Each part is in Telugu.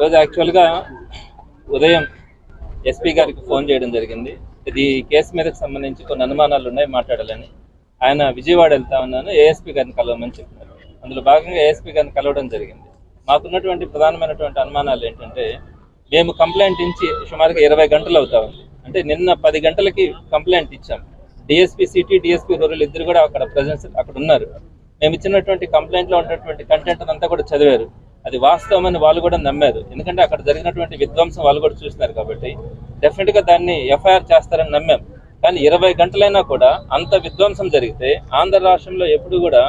రోజు యాక్చువల్గా ఉదయం ఎస్పీ గారికి ఫోన్ చేయడం జరిగింది. ఇది కేసు మీదకి సంబంధించి కొన్ని అనుమానాలు ఉన్నాయి మాట్లాడాలని. ఆయన విజయవాడ వెళ్తా ఉన్నాను ఏఎస్పీ గారిని కలవమని చెప్పినారు అందులో భాగంగా ఏఎస్పీ గారిని కలవడం జరిగింది. మాకున్నటువంటి ప్రధానమైనటువంటి అనుమానాలు ఏంటంటే మేము కంప్లైంట్ ఇచ్చి సుమారుగా ఇరవై గంటలు అవుతా ఉంది. అంటే నిన్న పది గంటలకి కంప్లైంట్ ఇచ్చాం. డిఎస్పీ సిటీ డిఎస్పీ రూరల్ ఇద్దరు కూడా అక్కడ ప్రజెన్స్ అక్కడ ఉన్నారు. మేము ఇచ్చినటువంటి కంప్లైంట్లో ఉన్నటువంటి కంటెంట్ అంతా కూడా చదివారు. అది వాస్తవమని వాళ్ళు కూడా నమ్మారు. ఎందుకంటే అక్కడ జరిగినటువంటి విధ్వంసం వాళ్ళు కూడా చూసినారు కాబట్టి డెఫినెట్గా దాన్ని ఎఫ్ఐఆర్ చేస్తారని నమ్మాం. కానీ ఇరవై గంటలైనా కూడా అంత విధ్వంసం జరిగితే ఆంధ్ర రాష్ట్రంలో ఎప్పుడు కూడా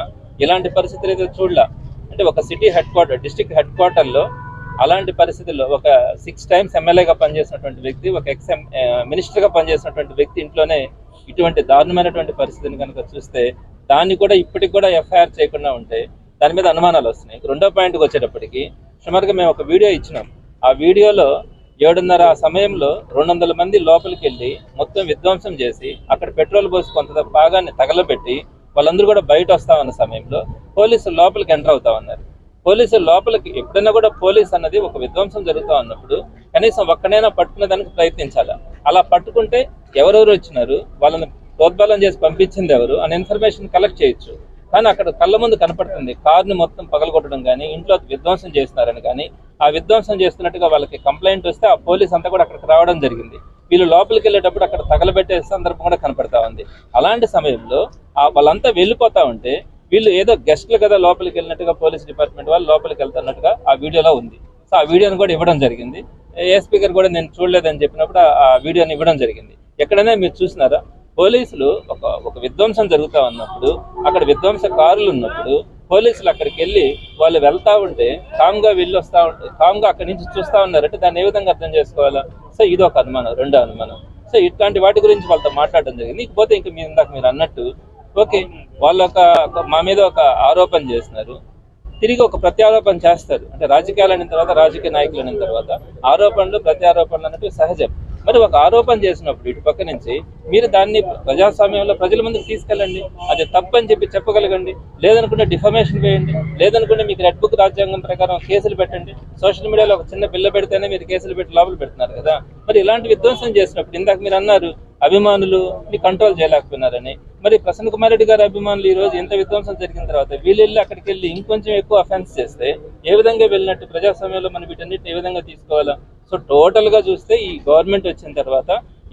ఇలాంటి పరిస్థితులు అయితే చూడలే. అంటే ఒక city head quarter district head క్వార్టర్లో అలాంటి పరిస్థితుల్లో ఒక సిక్స్ టైమ్స్ ఎమ్మెల్యేగా పనిచేసినటువంటి వ్యక్తి ఒక ఎక్స్ మినిస్టర్గా పనిచేసినటువంటి వ్యక్తి ఇంట్లోనే ఇటువంటి దారుణమైనటువంటి పరిస్థితిని కనుక చూస్తే దాన్ని కూడా ఇప్పటికి కూడా ఎఫ్ఐఆర్ చేయకుండా ఉంటే దాని మీద అనుమానాలు వస్తున్నాయి. రెండో పాయింట్కి వచ్చేటప్పటికి సుమారుగా మేము ఒక వీడియో ఇచ్చినాం. ఆ వీడియోలో ఏడున్నర ఆ సమయంలో రెండు వందల మంది లోపలికి వెళ్ళి మొత్తం విధ్వంసం చేసి అక్కడ పెట్రోల్ పోసి కొంత భాగాన్ని తగలబెట్టి వాళ్ళందరూ కూడా బయట వస్తామన్న సమయంలో పోలీసులు లోపలికి ఎంటర్ అవుతా ఉన్నారు. పోలీసులు లోపలికి ఎప్పుడైనా కూడా పోలీస్ అన్నది ఒక విధ్వంసం జరుగుతూ ఉన్నప్పుడు కనీసం ఒక్కనైనా పట్టుకునే దానికి ప్రయత్నించాలా? అలా పట్టుకుంటే ఎవరెవరు వచ్చినారు? వాళ్ళని ప్రోద్బలం చేసి పంపించింది ఎవరు? అనే ఇన్ఫర్మేషన్ కలెక్ట్ చేయొచ్చు. కానీ అక్కడ కళ్ళ ముందు కనపడుతుంది. కార్ని మొత్తం పగలగొట్టడం కానీ ఇంట్లో విధ్వంసం చేస్తున్నారని కానీ ఆ విధ్వంసం చేస్తున్నట్టుగా వాళ్ళకి కంప్లైంట్ వస్తే ఆ పోలీస్ అంతా కూడా అక్కడికి రావడం జరిగింది. వీళ్ళు లోపలికి వెళ్ళేటప్పుడు అక్కడ తగలబెట్టే సందర్భం కూడా కనపడతా ఉంది. అలాంటి సమయంలో ఆ వాళ్ళంతా వెళ్ళిపోతా ఉంటే వీళ్ళు ఏదో గెస్ట్లు కదా లోపలికి వెళ్ళినట్టుగా పోలీస్ డిపార్ట్మెంట్ వాళ్ళు లోపలికి వెళ్తున్నట్టుగా ఆ వీడియోలో ఉంది. సో ఆ వీడియోని కూడా ఇవ్వడం జరిగింది. ఏ స్పీకర్ కూడా నేను చూడలేదని చెప్పినప్పుడు ఆ- ఆ వీడియోని ఇవ్వడం జరిగింది. ఎక్కడైనా మీరు చూసినారా? పోలీసులు ఒక ఒక విధ్వంసం జరుగుతా ఉన్నప్పుడు అక్కడ విధ్వంసకారులు ఉన్నప్పుడు పోలీసులు అక్కడికి వెళ్ళి వాళ్ళు వెళ్తా ఉంటే కామ్గా వెళ్ళి వస్తా ఉంటే కామ్గా అక్కడి నుంచి చూస్తా ఉన్నారంటే దాన్ని ఏ విధంగా అర్థం చేసుకోవాలా? సో ఇది ఒక అనుమానం రెండో అనుమానం. సో ఇట్లాంటి వాటి గురించి వాళ్ళతో మాట్లాడడం జరిగింది. ఇకపోతే ఇంక మీరు ఇందాక మీరు అన్నట్టు ఓకే వాళ్ళు ఒక ఒక- మా మీద ఒక ఆరోపణ చేస్తున్నారు. తిరిగి ఒక ప్రత్యారోపణ చేస్తారు. అంటే రాజకీయాలు అయిన తర్వాత రాజకీయ నాయకులు అయిన తర్వాత ఆరోపణలు ప్రత్యారోపణలు అన్నట్టు సహజం. మరి ఒక ఆరోపణ చేసినప్పుడు ఇటు పక్క నుంచి మీరు దాన్ని ప్రజాస్వామ్యంలో ప్రజల ముందుకు తీసుకెళ్ళండి. అది తప్పని చెప్పి చెప్పగలగండి. లేదనుకుంటే డిఫమేషన్ వేయండి. లేదనుకుంటే మీకు రెడ్ బుక్ రాజ్యాంగం ప్రకారం కేసులు పెట్టండి. సోషల్ మీడియాలో ఒక చిన్న బిల్ల పెడితేనే మీరు కేసులు పెట్టి లోపల పెడుతున్నారు కదా. మరి ఇలాంటి విధ్వంసం చేసినప్పుడు ఇందాక మీరు అన్నారు అభిమానులు కంట్రోల్ చేయలేకపోయినారని మరి ప్రసన్న కుమార్ రెడ్డి గారి అభిమానులు ఈ రోజు ఎంత విధ్వంసం జరిగిన తర్వాత వీళ్ళు అక్కడికి వెళ్ళి ఇంకొంచెం ఎక్కువ అఫెన్స్ చేస్తే ఏ విధంగా వెళ్ళినట్టు ప్రజాస్వామ్యంలో మనం వీటన్నిటిని ఏ విధంగా తీసుకోవాలా? సో టోటల్గా చూస్తే ఈ గవర్నమెంట్ వచ్చిన తర్వాత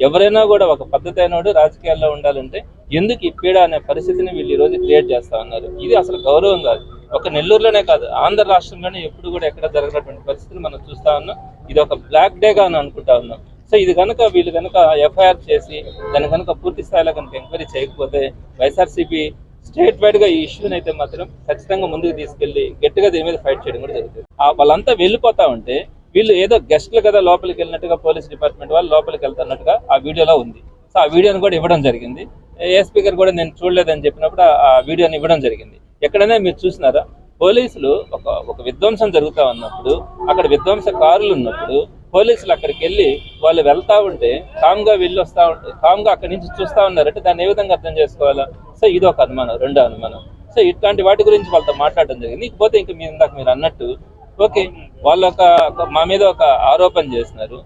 ఎవరైనా కూడా ఒక పద్ధతి అయినోడు రాజకీయాల్లో ఉండాలంటే ఎందుకు ఈ పీడ అనే పరిస్థితిని వీళ్ళు ఈ రోజు క్రియేట్ చేస్తా ఉన్నారు? ఇది అసలు గౌరవం కాదు. ఒక నెల్లూరులోనే కాదు ఆంధ్ర రాష్ట్రంలోనే ఎప్పుడు కూడా ఎక్కడ జరగనటువంటి పరిస్థితిని మనం చూస్తా ఉన్నాం. ఇది ఒక బ్లాక్ డే గా అని అనుకుంటా ఉన్నాం. సో ఇది కనుక వీళ్ళు కనుక ఎఫ్ఐఆర్ చేసి దాని కనుక పూర్తి స్థాయిలో కనుక ఎంక్వైరీ చేయకపోతే వైఎస్ఆర్సీపీ స్టేట్ వైడ్గా ఈ ఇష్యూని అయితే మాత్రం ఖచ్చితంగా ముందుకు తీసుకెళ్ళి గట్టిగా దీని మీద ఫైట్ చేయడం కూడా జరుగుతుంది. ఆ వాళ్ళంతా వెళ్ళిపోతా ఉంటే వీళ్ళు ఏదో గెస్ట్లు కదా లోపలికి వెళ్ళినట్టుగా పోలీస్ డిపార్ట్మెంట్ వాళ్ళు లోపలికి వెళ్తున్నట్టుగా ఆ వీడియోలో ఉంది. సో ఆ వీడియోని కూడా ఇవ్వడం జరిగింది. ఏ స్పీకర్ కూడా నేను చూడలేదని చెప్పినప్పుడు ఆ- వీడియోని ఇవ్వడం జరిగింది. ఎక్కడైనా మీరు చూసినారా? పోలీసులు ఒక ఒక విధ్వంసం జరుగుతా ఉన్నప్పుడు అక్కడ విధ్వంసకారులు ఉన్నప్పుడు పోలీసులు అక్కడికి వెళ్ళి వాళ్ళు వెళ్తా ఉంటే కామ్గా వెళ్ళి వస్తా ఉంటే కామ్గా అక్కడి నుంచి చూస్తా ఉన్నారంటే దాన్ని ఏ విధంగా అర్థం చేసుకోవాలా? సో ఇది ఒక అనుమానం రెండో అనుమానం. సో ఇట్లాంటి వాటి గురించి వాళ్ళతో మాట్లాడడం జరిగింది. ఇకపోతే ఇంక మీరు ఇందాక మీరు అన్నట్టు ఓకే వాళ్ళు ఒక మా మీద ఒక ఆరోపణ చేస్తున్నారు.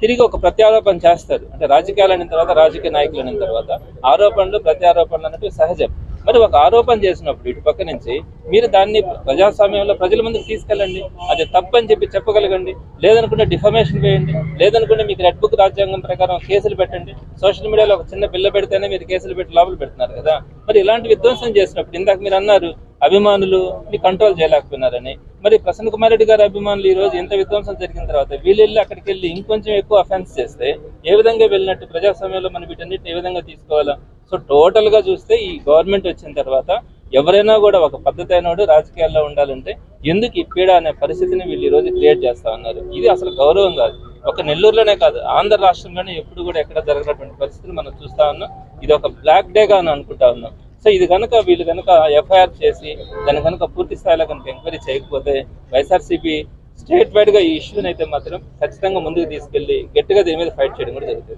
తిరిగి ఒక ప్రత్యారోపణ చేస్తారు. అంటే రాజకీయాలు అయిన తర్వాత రాజకీయ నాయకులు అయిన తర్వాత ఆరోపణలు ప్రత్యారోపణలు అన్నట్టు సహజం. మరి ఒక ఆరోపణ చేసినప్పుడు ఇటు పక్క నుంచి మీరు దాన్ని ప్రజాస్వామ్యంలో ప్రజల ముందుకు తీసుకెళ్ళండి. అది తప్పని చెప్పి చెప్పగలగండి. లేదనుకుంటే డిఫమేషన్ వేయండి. లేదనుకుంటే మీకు రెడ్ బుక్ రాజ్యాంగం ప్రకారం కేసులు పెట్టండి. సోషల్ మీడియాలో ఒక చిన్న పిల్ల పెడితేనే మీరు కేసులు పెట్టి లోపల పెడుతున్నారు కదా. మరి ఇలాంటి విధ్వంసం చేసినప్పుడు ఇందాక మీరు అన్నారు అభిమానులు కంట్రోల్ చేయలేకపోయినారని. మరి ప్రసన్న కుమార్ రెడ్డి గారి అభిమానులు ఈ రోజు ఎంత విధ్వంసం జరిగిన తర్వాత వీళ్ళెళ్ళి అక్కడికి వెళ్ళి ఇంకొంచెం ఎక్కువ అఫెన్స్ చేస్తే ఏ విధంగా వెళ్ళినట్టు ప్రజాస్వామ్యంలో మనం వీటన్నిటిని ఏ విధంగా తీసుకోవాలా? సో టోటల్గా చూస్తే ఈ గవర్నమెంట్ వచ్చిన తర్వాత ఎవరైనా కూడా ఒక పద్ధతి అయినోడు రాజకీయాల్లో ఉండాలంటే ఎందుకు ఈ పీడ అనే పరిస్థితిని వీళ్ళు ఈ రోజు క్రియేట్ చేస్తా ఉన్నారు? ఇది అసలు గౌరవం కాదు. ఒక నెల్లూరులోనే కాదు ఆంధ్ర రాష్ట్రంలోనే ఎప్పుడు కూడా ఎక్కడ జరగనటువంటి పరిస్థితిని మనం చూస్తా ఉన్నాం. ఇది ఒక బ్లాక్ డే గా అని అనుకుంటా ఉన్నాం. సో ఇది కనుక వీళ్ళు కనుక ఎఫ్ఐఆర్ చేసి దాన్ని కనుక పూర్తి స్థాయిలో కనుక ఎంక్వైరీ చేయకపోతే వైఎస్ఆర్సీపీ స్టేట్ వైడ్గా ఈ ఇష్యూని అయితే మాత్రం ఖచ్చితంగా ముందుకు తీసుకెళ్ళి గట్టిగా దీని మీద ఫైట్ చేయడం కూడా జరుగుతుంది.